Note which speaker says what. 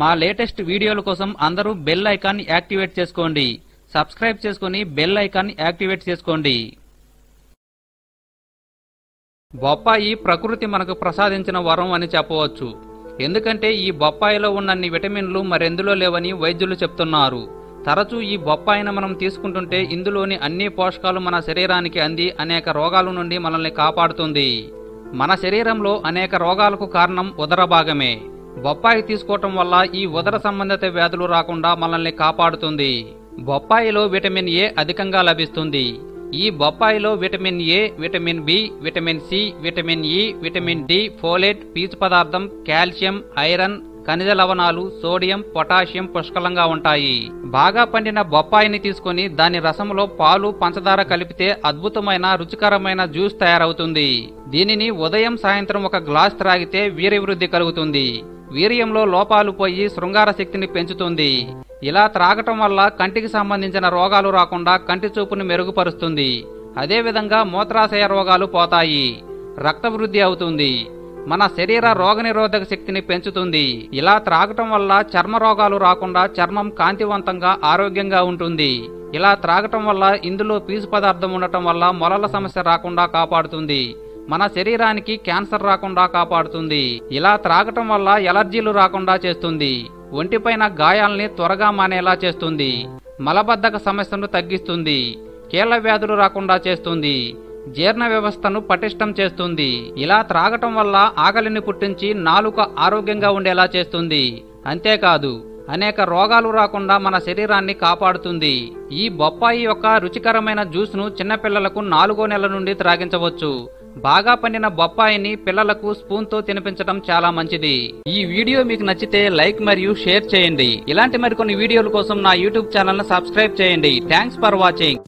Speaker 1: మా లేటెస్ట్ వీడియోల కోసం అందరూ బెల్ ఐకాన్ యాక్టివేట్ చేసుకోండి. సబ్స్క్రైబ్ చేసుకుని బెల్ ఐకాన్ యాక్టివేట్ చేసుకోండి. బొప్పాయి ప్రకృతి మనకు ప్రసాదించిన వరం అని చెప్పవచ్చు. ఎందుకంటే ఈ బొప్పాయిలో ఉన్నన్ని విటమిన్లు మరెందులో లేవని వైద్యులు చెప్తున్నారు. తరచూ ఈ బొప్పాయిని మనం తీసుకుంటుంటే ఇందులోని అన్ని పోషకాలు మన శరీరానికి అంది అనేక రోగాల నుండి మనల్ని కాపాడుతుంది. మన శరీరంలో అనేక రోగాలకు కారణం ఉదర భాగమే. బొప్పాయి తీసుకోవటం వల్ల ఈ ఉదర సంబంధిత వ్యాధులు రాకుండా మనల్ని కాపాడుతుంది. బొప్పాయిలో విటమిన్ ఏ అధికంగా లభిస్తుంది. ఈ బొప్పాయిలో vitamin A vitamin B vitamin C vitamin E vitamin D folate పీచు పదార్థం కాల్షియం ఐరన్ ఖనిజ లవణాలు సోడియం పొటాషియం పుష్కలంగా ఉంటాయి. బాగా పండిన బొప్పాయిని తీసుకొని దాని రసంలో పాలు పంచదార కలిపితే అద్భుతమైన రుచికరమైన జ్యూస్ తయారవుతుంది. దీనిని ఉదయం సాయంత్రం ఒక గ్లాస్ త్రాగితే వీర్యవృద్ధి కలుగుతుంది. వీర్యంలో లోపాలు పోయి శృంగార శక్తిని పెంచుతుంది. ఇలా త్రాగటం వల్ల కంటికి సంబంధించిన రోగాలు రాకుండా కంటి చూపును మెరుగుపరుస్తుంది. అదేవిధంగా మూత్రాశయ రోగాలు పోతాయి. రక్త వృద్ధి అవుతుంది. మన శరీర రోగనిరోధక శక్తిని పెంచుతుంది. ఇలా త్రాగటం వల్ల చర్మ రోగాలు రాకుండా చర్మం కాంతివంతంగా ఆరోగ్యంగా ఉంటుంది. ఇలా త్రాగటం వల్ల ఇందులో పీచు పదార్థం ఉండటం వల్ల మొలల సమస్య రాకుండా కాపాడుతుంది. మన శరీరానికి క్యాన్సర్ రాకుండా కాపాడుతుంది. ఇలా త్రాగటం వల్ల ఎలర్జీలు రాకుండా చేస్తుంది. ఒంటిపైన గాయాల్ని త్వరగా మానేలా చేస్తుంది. మలబద్ధక సమస్యను తగ్గిస్తుంది. కీళ్ళ వ్యాధులు రాకుండా చేస్తుంది. జీర్ణ వ్యవస్థను పటిష్టం చేస్తుంది. ఇలా త్రాగటం వల్ల ఆకలిని పుట్టించి నాలుక ఆరోగ్యంగా ఉండేలా చేస్తుంది. అంతేకాదు అనేక రోగాలు రాకుండా మన శరీరాన్ని కాపాడుతుంది. ఈ బొప్పాయి యొక్క రుచికరమైన జ్యూస్ను చిన్నపిల్లలకు నాలుగో నెల నుండి త్రాగించవచ్చు. బాగా పండిన బొప్పాయిని పిల్లలకు స్పూన్తో తినిపించడం చాలా మంచిది. ఈ వీడియో మీకు నచ్చితే లైక్ మరియు షేర్ చేయండి. ఇలాంటి మరికొన్ని వీడియోల కోసం నా యూట్యూబ్ ఛానల్ను సబ్స్క్రైబ్ చేయండి. Thanks for watching.